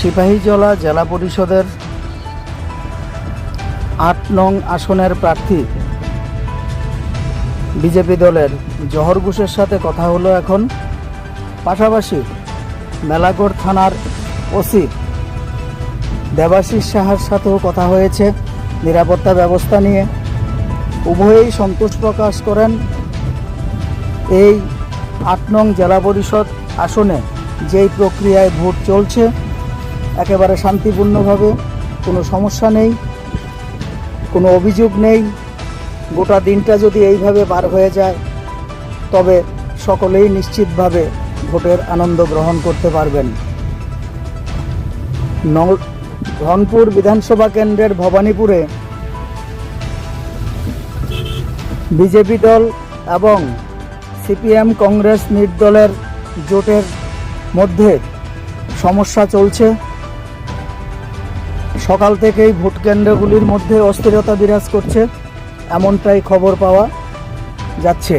সিপাহীজলা জেলা পরিষদের আট নং আসনের প্রার্থী। বিজেপি দলের জহর ঘোষের সাথে কথা হলো এখন। পাশাপাশি মেলাগড় থানার ওসি দেবাশিস সাহার সাথেও কথা হয়েছে নিরাপত্তা ব্যবস্থা নিয়ে। উভয়েই সন্তোষ প্রকাশ করেন এই আট নং জেলা পরিষদ আসনে যেই প্রক্রিয়ায় ভোট চলছে। একেবারে শান্তিপূর্ণভাবে, কোনো সমস্যা নেই, কোনো অভিযোগ নেই, গোটা দিনটা যদি এইভাবে পার হয়ে যায়, তবে সকলেই নিশ্চিতভাবে ভোটের আনন্দ গ্রহণ করতে পারবেন। রংপুর বিধানসভা কেন্দ্রের ভবানীপুরে বিজেপি দল এবং সিপিএম কংগ্রেস নির্দলের জোটের মধ্যে সমস্যা চলছে। সকাল থেকেই ভোট কেন্দ্রগুলির মধ্যে অস্থিরতা বিরাজ করছে এমনটাই খবর পাওয়া যাচ্ছে।